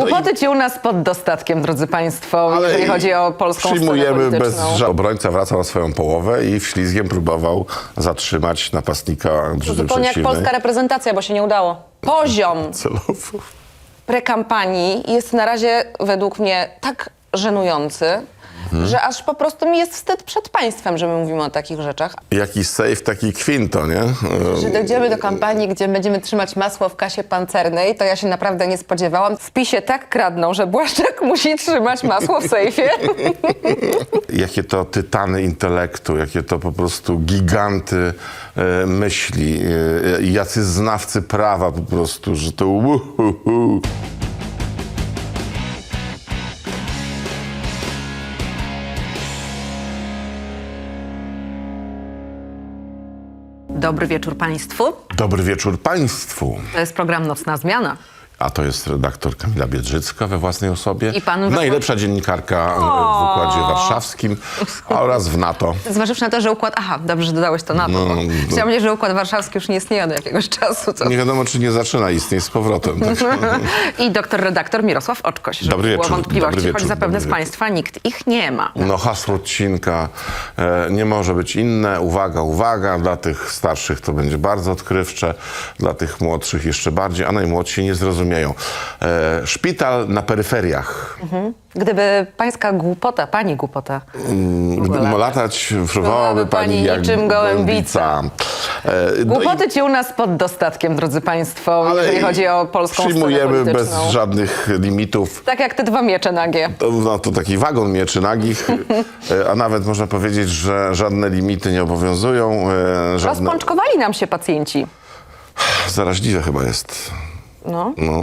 Głupoty ci u nas pod dostatkiem, drodzy Państwo, Ale jeżeli chodzi o polską scenę Przyjmujemy bez polityczną. Obrońca wracał na swoją połowę i ślizgiem próbował zatrzymać napastnika drużyny Zupełnie jak przeciwnej. polska reprezentacja, bo się nie udało. Poziom Celowo. prekampanii jest na razie według mnie tak żenujący, Mhm. że aż po prostu mi jest wstyd przed państwem, że my mówimy o takich rzeczach. Jaki safe, taki kwinto, nie? E, Że dojdziemy do kampanii, gdzie będziemy trzymać masło w kasie pancernej, to ja się naprawdę nie spodziewałam. W PiSie tak kradną, że Błaszczak musi trzymać masło w sejfie. Jakie to tytany intelektu, jakie to po prostu giganty e, myśli, e, jacy znawcy prawa po prostu, że to uhuhu. Dobry wieczór Państwu. Dobry wieczór Państwu. To jest program Nocna Zmiana. A to jest redaktor Kamila Biedrzycka we własnej osobie. I pan- Najlepsza dziennikarka e, w Układzie Warszawskim oraz w NATO. Zważywszy na to, że układ... Aha, dobrze, że dodałeś to na to. No, bo no. Chciałam powiedzieć, że układ warszawski już nie istnieje od jakiegoś czasu. To... Nie wiadomo, czy nie zaczyna istnieć z powrotem. Tak. I doktor redaktor Mirosław Oczkoś. Dobry wieczór, wątpliwości, dobry choć wieczór, zapewne z Państwa nikt ich nie ma. No hasło odcinka e, nie może być inne. Uwaga, uwaga. Dla tych starszych to będzie bardzo odkrywcze, dla tych młodszych jeszcze bardziej, a najmłodsi nie zrozumieją. E, szpital na peryferiach. Gdyby pańska głupota, pani głupota... Gdy latać. fruwałaby pani pani jak niczym gołębica. E, no i- Głupoty ci u nas pod dostatkiem, drodzy Państwo, ale jeżeli chodzi o polską Przyjmujemy bez żadnych limitów. Tak jak te dwa miecze nagie. To, no, to taki wagon mieczy nagich, e, a nawet można powiedzieć, że żadne limity nie obowiązują. e, Żadne... Rozpączkowali nam się pacjenci. Zaraźliwe chyba jest. No. No,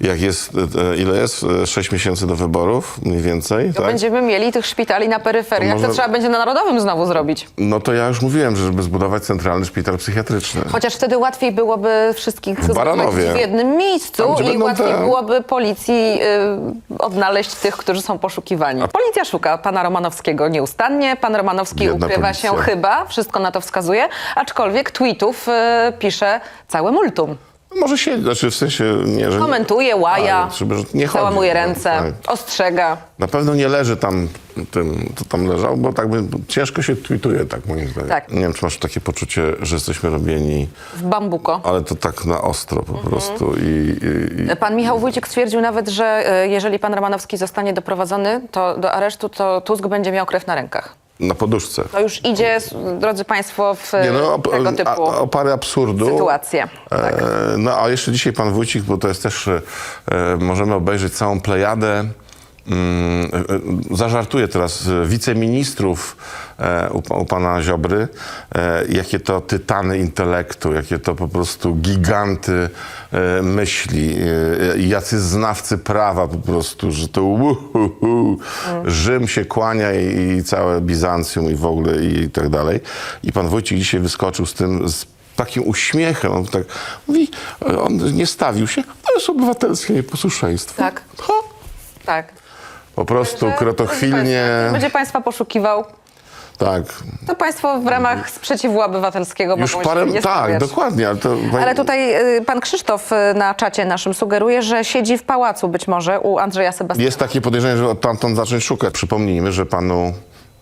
jak jest, e, ile jest? E, Sześć miesięcy do wyborów, mniej więcej, To tak? będziemy mieli tych szpitali na peryferiach, To to, może- trzeba będzie na Narodowym znowu zrobić. No to ja już mówiłem, że żeby zbudować centralny szpital psychiatryczny. Chociaż wtedy łatwiej byłoby wszystkich W Baranowie. w jednym miejscu Tam, i łatwiej te- byłoby policji y, odnaleźć tych, którzy są poszukiwani. Policja szuka pana Romanowskiego nieustannie. Pan Romanowski ukrywa policja. się chyba, wszystko na to wskazuje, aczkolwiek tweetów y, pisze całe multum. Może się, znaczy w sensie nie, że... Komentuje, łaja, żeby- że nie chodzi, załamuje no, ręce, tak. ostrzega. Na pewno nie leży tam tym, co tam leżał, bo tak by ciężko się tweetuje, tak moim zdaniem. Tak. Nie wiem, czy masz takie poczucie, że jesteśmy robieni, W bambuko. ale to tak na ostro po Mhm. prostu i, i, i Pan Michał Wójcik stwierdził nawet, że y, jeżeli pan Romanowski zostanie doprowadzony to do aresztu, to Tusk będzie miał krew na rękach. Na poduszce. To już idzie, drodzy Państwo, w Nie no, tego typu a, o parę absurdu. sytuacje. Tak. E, no a jeszcze dzisiaj pan Wójcik, bo to jest też, e, możemy obejrzeć całą plejadę. Mm, e, e, zażartuję teraz e, wiceministrów u, pa- u pana Ziobry, jakie to tytany intelektu, jakie to po prostu giganty myśli, jacy znawcy prawa po prostu, że to uhuhu, Rzym się kłania i, i całe Bizancjum i w ogóle i tak dalej. I pan Wójcik dzisiaj wyskoczył z tym, z takim uśmiechem, on tak mówi, on nie stawił się, to jest obywatelskie nieposłuszeństwo. Tak. Ha. tak. Po prostu Także, krotochwilnie, Państwo, Będzie Państwa poszukiwał, tak. to Państwo w ramach sprzeciwu obywatelskiego Już mogą parę, się nie tak, stawiać. dokładnie. Ale, to, Ale tutaj y, pan Krzysztof y, na czacie naszym sugeruje, że siedzi w pałacu być może u Andrzeja Sebastiana. Jest takie podejrzenie, że tamtąd zacząć szukać. Przypomnijmy, że panu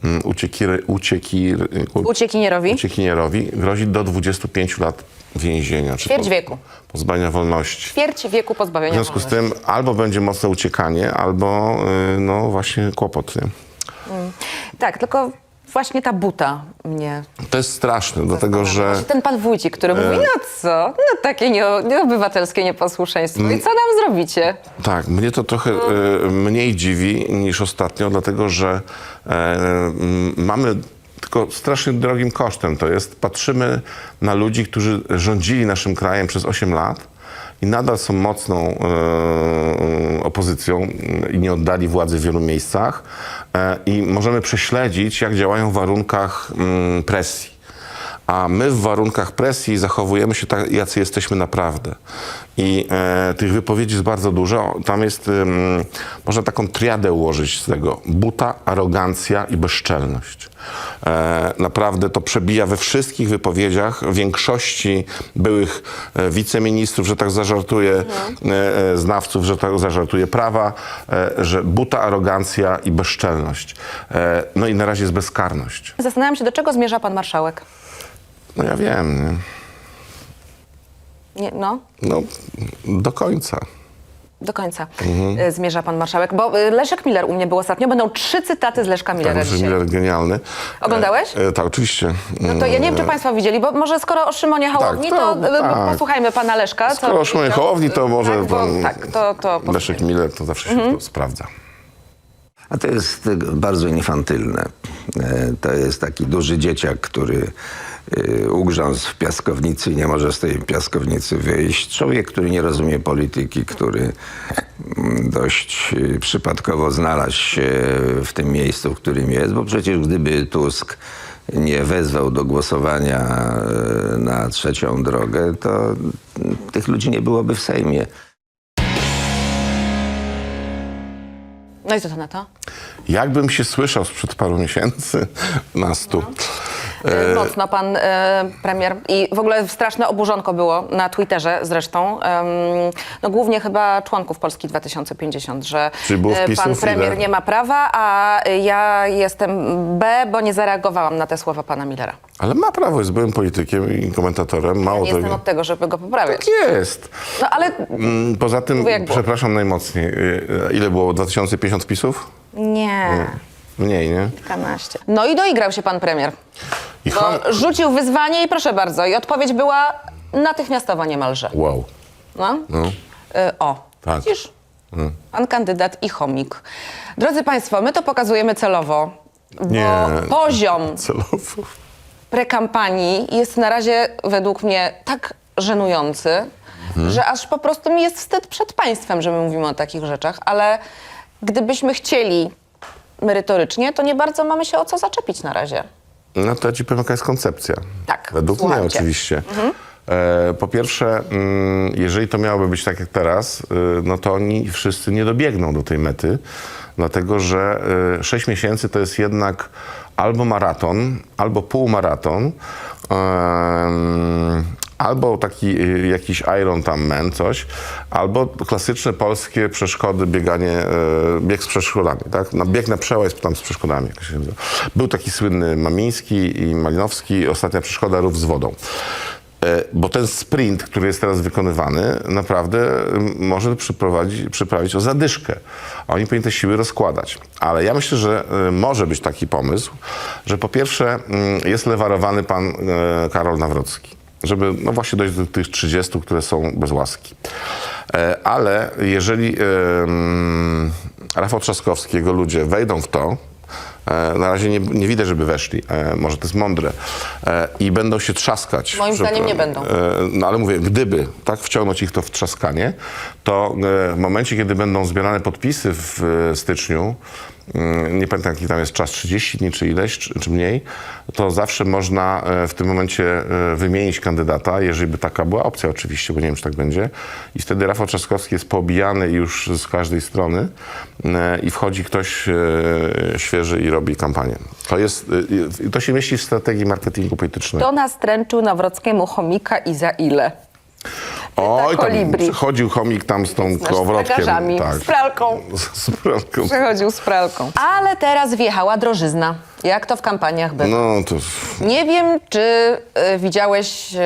mm, uciekir, uciekir, Uciekinierowi. uciekinierowi grozi do 25 lat więzienia. Czy Ćwierć po- wieku. Pozbawienia wolności. Ćwierć wieku W pozbawienia związku z wolności. tym albo będzie mocne uciekanie, albo y, no właśnie kłopot. Nie? Tak, tylko właśnie ta buta mnie To jest straszne, dlatego że ten pan Wójcik, który E. mówi, no co, no takie nie, nieobywatelskie nieposłuszeństwo Mm. i co nam zrobicie? tak, mnie to trochę y, mniej dziwi niż ostatnio, dlatego że e, mamy tylko strasznie drogim kosztem. To jest, patrzymy na ludzi, którzy rządzili naszym krajem przez 8 lat i nadal są mocną e, opozycją i nie oddali władzy w wielu miejscach e, i możemy prześledzić, jak działają w warunkach mm, presji. A my w warunkach presji zachowujemy się tak, jacy jesteśmy naprawdę. I e, tych wypowiedzi jest bardzo dużo. Tam jest, można taką triadę ułożyć z tego. Buta, arogancja i bezczelność. E, naprawdę to przebija we wszystkich wypowiedziach większości byłych e, wiceministrów, że tak zażartuję, e, e, znawców, że tak zażartuję prawa, e, że buta, arogancja i bezczelność. E, no i na razie jest bezkarność. Zastanawiam się, do czego zmierza pan marszałek? No ja wiem, nie? Nie, no, no do końca. do końca Mhm. e, zmierza pan marszałek. Bo e, Leszek Miller u mnie był ostatnio. Będą trzy cytaty z Leszka Millera Tak, dzisiaj. Miller genialny. Oglądałeś? E, e, tak, oczywiście. No to ja nie wiem, czy państwo widzieli, bo może skoro o Szymonie Hołowni, Tak, to, to- e, tak. posłuchajmy pana Leszka. co Skoro o Szymonie powiedział. Hołowni, to może Tak, bo, pan tak to, to Leszek Miller to zawsze się to sprawdza. A to jest bardzo infantylne. E, To jest taki duży dzieciak, który e, ugrzązł w piaskownicy i nie może z tej piaskownicy wyjść. Człowiek, który nie rozumie polityki, który mm, dość e, przypadkowo znalazł się w tym miejscu, w którym jest, bo przecież gdyby Tusk nie wezwał do głosowania na trzecią drogę, to mm, tych ludzi nie byłoby w Sejmie. No i co to na to? Jakbym się słyszał sprzed paru miesięcy na stu. E, Mocno pan e, premier i w ogóle straszne oburzonko było na Twitterze zresztą, no głównie chyba członków Polski 2050, że e, pan premier ile? nie ma prawa, a ja jestem B, bo nie zareagowałam na te słowa pana Millera. Ale ma prawo, jest byłym politykiem i komentatorem. Mało Nie jestem tego. od tego, żeby go poprawiać. Tak jest. No ale Mm, Poza tym, przepraszam najmocniej, y, ile było? 2050 wpisów? nie. Mniej, nie? Kilkanaście. No i doigrał się pan premier. I Bo ham- rzucił wyzwanie i proszę bardzo. I odpowiedź była natychmiastowa niemalże. Wow. No. No. Y, o, Tak. widzisz? Pan kandydat i chomik. Drodzy Państwo, my to pokazujemy celowo, bo Nie. poziom Celowo. prekampanii jest na razie według mnie tak żenujący, Mhm. że aż po prostu mi jest wstyd przed państwem, że my mówimy o takich rzeczach, ale gdybyśmy chcieli merytorycznie, to nie bardzo mamy się o co zaczepić na razie. No to ja ci powiem, jaka jest koncepcja. Tak, Według mnie oczywiście. E, po pierwsze, mm, jeżeli to miałoby być tak jak teraz, y, no to oni wszyscy nie dobiegną do tej mety, dlatego że y, 6 miesięcy to jest jednak albo maraton, albo półmaraton, em, albo taki y, jakiś Iron tam man, coś, albo klasyczne polskie przeszkody, bieganie, e, bieg z przeszkodami, tak? Bieg na przełaj tam z przeszkodami. Był taki słynny Mamiński i Malinowski, ostatnia przeszkoda rów z wodą. E, Bo ten sprint, który jest teraz wykonywany, naprawdę może przyprawić o zadyszkę. Oni powinni te siły rozkładać. Ale ja myślę, że e, może być taki pomysł, że po pierwsze mm, jest lewarowany pan Karol Nawrocki żeby no właśnie dojść do tych 30, które są bez łaski. E, Ale jeżeli Rafał Trzaskowski, jego ludzie wejdą w to, e, na razie nie, nie widzę, żeby weszli, e, może to jest mądre, i będą się trzaskać. Moim zdaniem nie będą. No ale mówię, gdyby tak wciągnąć ich to w trzaskanie, to w momencie, kiedy będą zbierane podpisy w styczniu, nie pamiętam jaki tam jest czas, 30 dni czy ileś, czy, czy mniej, to zawsze można e, w tym momencie e, wymienić kandydata, jeżeli by taka była opcja oczywiście, bo nie wiem, czy tak będzie. I wtedy Rafał Trzaskowski jest poobijany już z każdej strony e, i wchodzi ktoś świeży i robi kampanię. To, jest, to się mieści w strategii marketingu politycznego. Kto nastręczył Nawrockiemu chomika i za ile? Oj, tam kolibri. chodził chomik tam z tą Znaczy, kołowrotkiem. Z lekarzami, tak. z pralką. Z, z pralką. Przechodził z pralką. Ale teraz wjechała drożyzna. Jak to w kampaniach bywa? No to Nie wiem, czy y, widziałeś y,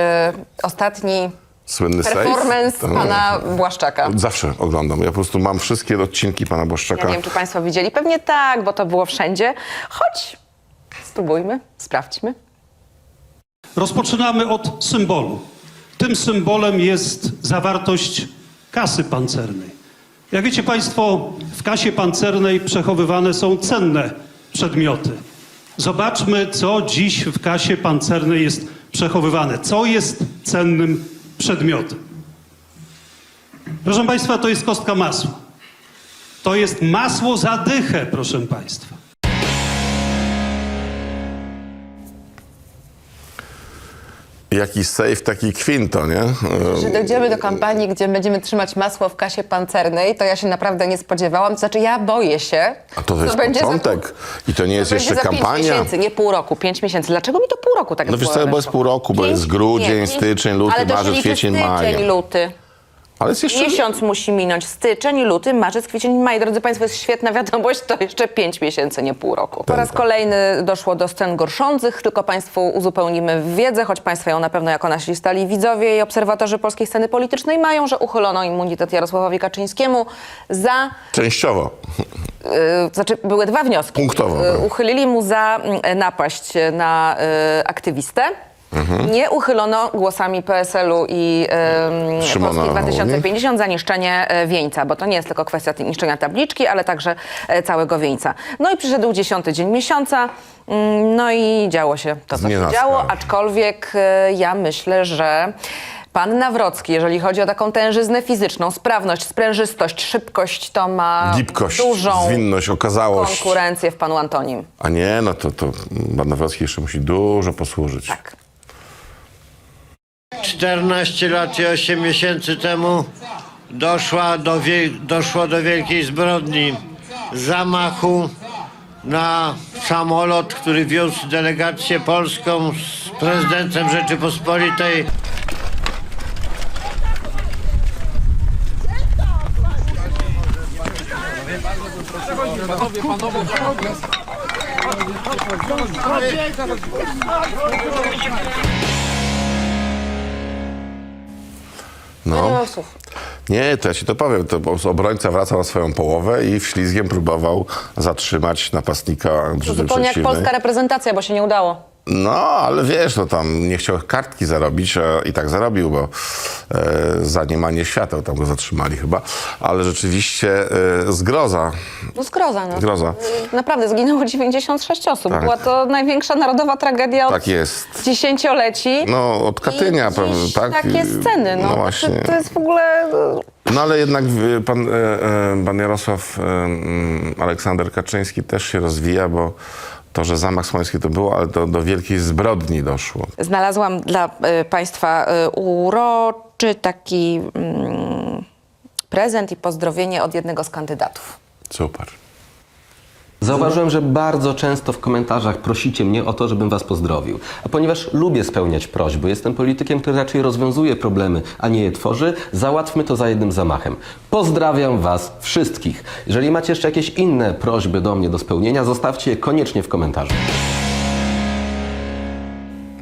ostatni słynny sejf. performance To- pana Błaszczaka. Zawsze oglądam. Ja po prostu mam wszystkie odcinki pana Ja Błaszczaka. nie wiem, czy państwo widzieli. Pewnie tak, bo to było wszędzie. Chodź, spróbujmy, sprawdźmy. Rozpoczynamy od symbolu. Tym symbolem jest zawartość kasy pancernej. Jak wiecie Państwo, w kasie pancernej przechowywane są cenne przedmioty. Zobaczmy, co dziś w kasie pancernej jest przechowywane. Co jest cennym przedmiotem? Proszę Państwa, to jest kostka masła. To jest masło za dychę, proszę Państwa. Jaki safe, taki kwinto, nie? Że dojdziemy do kampanii, gdzie będziemy trzymać masło w kasie pancernej, to ja się naprawdę nie spodziewałam. To znaczy, ja boję się. A to co jest będzie za- początek. I to nie jest co jeszcze za kampania. Pięć miesięcy, nie pół roku, pięć miesięcy. Dlaczego mi to pół roku tak No wiesz co, bo jest pół roku, bo Pięć- jest grudzień, nie, styczeń, luty, to marzec, kwiecień, maj. luty. Ale jest jeszcze... Miesiąc musi minąć. Styczeń, luty, marzec, kwiecień, maj. Drodzy Państwo, jest świetna wiadomość, to jeszcze pięć miesięcy, nie pół roku. Po raz kolejny doszło do scen gorszących, tylko Państwu uzupełnimy wiedzę, choć Państwo ją na pewno jako nasi stali widzowie i obserwatorzy polskiej sceny politycznej mają, że uchylono immunitet Jarosławowi Kaczyńskiemu za Częściowo. Y, znaczy były dwa wnioski. Punktowo, Y, tak. Uchylili mu za mm, napaść na y, aktywistę. Mhm. Nie uchylono głosami PSL-u i Szymona Polski Hołowni. 2050 za niszczenie e, wieńca, bo to nie jest tylko kwestia ty- niszczenia tabliczki, ale także e, całego wieńca. No i przyszedł dziesiąty dzień miesiąca, mm, no i działo się to, co się Znienacka. działo, aczkolwiek e, ja myślę, że pan Nawrocki, jeżeli chodzi o taką tężyznę fizyczną, sprawność, sprężystość, szybkość, to ma Gibkość, dużą zwinność, okazałość. konkurencję w panu Antonim. A nie, no to, to pan Nawrocki jeszcze musi dużo posłużyć. Tak. 14 lat i 8 miesięcy temu doszła do doszło do wielkiej zbrodni zamachu na samolot, który wiózł delegację polską z prezydentem Rzeczypospolitej. Nie No. mam słów. Nie, to ja ci to powiem. To obrońca wracał na swoją połowę i wślizgiem próbował zatrzymać napastnika drużyny Zupełnie jak polska reprezentacja, bo się nie udało. No, ale wiesz, no tam nie chciał kartki zarobić a i tak zarobił, bo e, za niemanie świateł tam go zatrzymali chyba. Ale rzeczywiście e, zgroza. No zgroza, no. Zgroza. Naprawdę, zginęło 96 osób. Tak. Była to największa narodowa tragedia od Tak jest. dziesięcioleci. No, od Katynia, I prawda, dziś tak? Takie sceny, no. no właśnie. To, to jest w ogóle... No ale jednak y, pan, e, e, pan Jarosław e, mm, Aleksander Kaczyński też się rozwija, bo to, że zamach smoleński to było, ale to do wielkiej zbrodni doszło. Znalazłam dla y, Państwa y, uroczy taki mm, prezent i pozdrowienie od jednego z kandydatów. Super. Zauważyłem, że bardzo często w komentarzach prosicie mnie o to, żebym was pozdrowił. A ponieważ lubię spełniać prośby, jestem politykiem, który raczej rozwiązuje problemy, a nie je tworzy, załatwmy to za jednym zamachem. Pozdrawiam was wszystkich. Jeżeli macie jeszcze jakieś inne prośby do mnie do spełnienia, zostawcie je koniecznie w komentarzu.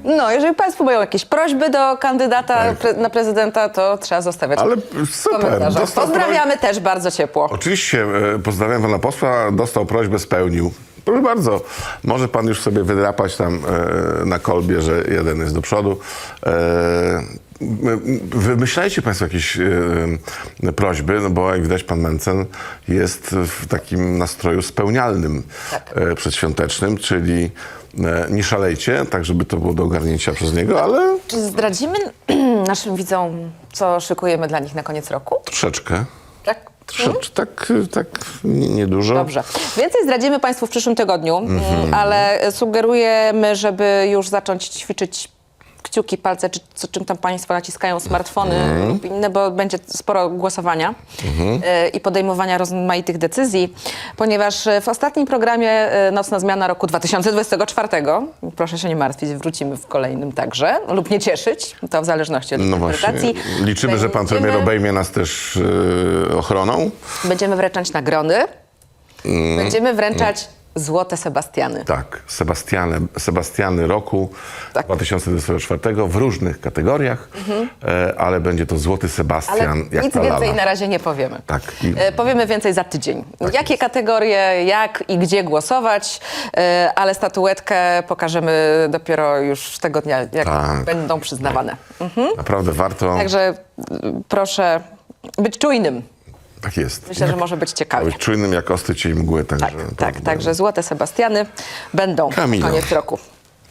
No, jeżeli Państwo mają jakieś prośby do kandydata pre, na prezydenta, to trzeba zostawiać Ale super. Dostał Pozdrawiamy też bardzo ciepło. Oczywiście e, pozdrawiam pana posła, dostał prośbę, spełnił. Proszę bardzo, może pan już sobie wydrapać tam e, na kolbie, że jeden jest do przodu. E, m- Wymyślajcie Państwo jakieś e, prośby, no bo jak widać pan Mencen jest w takim nastroju spełnialnym Tak. e, przedświątecznym, czyli nie szalejcie, tak żeby to było do ogarnięcia przez niego, ale Czy zdradzimy naszym widzom, co szykujemy dla nich na koniec roku? troszeczkę. Tak? Troszeczkę, tak, tak nie- niedużo. Dobrze. Więcej zdradzimy Państwu w przyszłym tygodniu, Mhm. mm, ale sugerujemy, żeby już zacząć ćwiczyć kciuki, palce, czy co, czym tam Państwo naciskają, smartfony Mhm. lub inne, bo będzie sporo głosowania e, i podejmowania rozmaitych decyzji, ponieważ e, w ostatnim programie e, Nocna Zmiana roku 2024, proszę się nie martwić, wrócimy w kolejnym także, lub nie cieszyć, to w zależności od No właśnie. interpretacji. Liczymy, że pan Będziemy- premier obejmie nas też e, ochroną. Będziemy wręczać nagrody, będziemy wręczać złote Sebastiany. Tak, Sebastiany, Sebastiany roku Tak. 2024 w różnych kategoriach, e, ale będzie to złoty Ale Sebastian, jak nic więcej lala. na razie nie powiemy. Tak. I- E, Powiemy więcej za tydzień. Jakie kategorie, jak i gdzie głosować, e, ale statuetkę pokażemy dopiero już tego dnia, jak Tak. będą przyznawane. Naprawdę warto. Także proszę być czujnym. Tak jest. Myślę, że może być ciekawie. Czujnym jak ostry cień mgły. Także Tak, tak. Także złote Sebastiany będą koniec roku.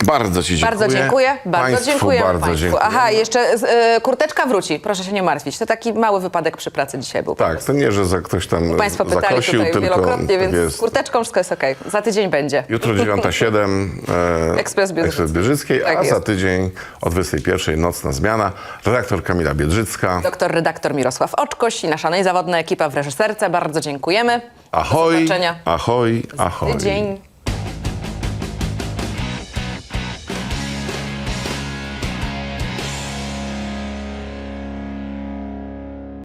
Bardzo Ci dziękuję. Bardzo dziękuję. Bardzo Państwu dziękuję. bardzo państwu. dziękuję. Aha, jeszcze e, kurteczka wróci. Proszę się nie martwić. To taki mały wypadek przy pracy dzisiaj był. Tak, to nie, że za ktoś tam Państwo pytali zakosił, tutaj tylko wielokrotnie, tak więc jest. z kurteczką wszystko jest okej. Za tydzień będzie. Jutro 9.07 e, Ekspres Biedrzycki. Ekspres Biedrzyckiej, Tak a za jest. tydzień o 21.00 nocna zmiana. Redaktor Kamila Biedrzycka. Doktor redaktor Mirosław Oczkoś i nasza najzawodna ekipa w reżyserce. Bardzo dziękujemy. Do Ahoj, zobaczenia. ahoj, ahoj. Tydzień.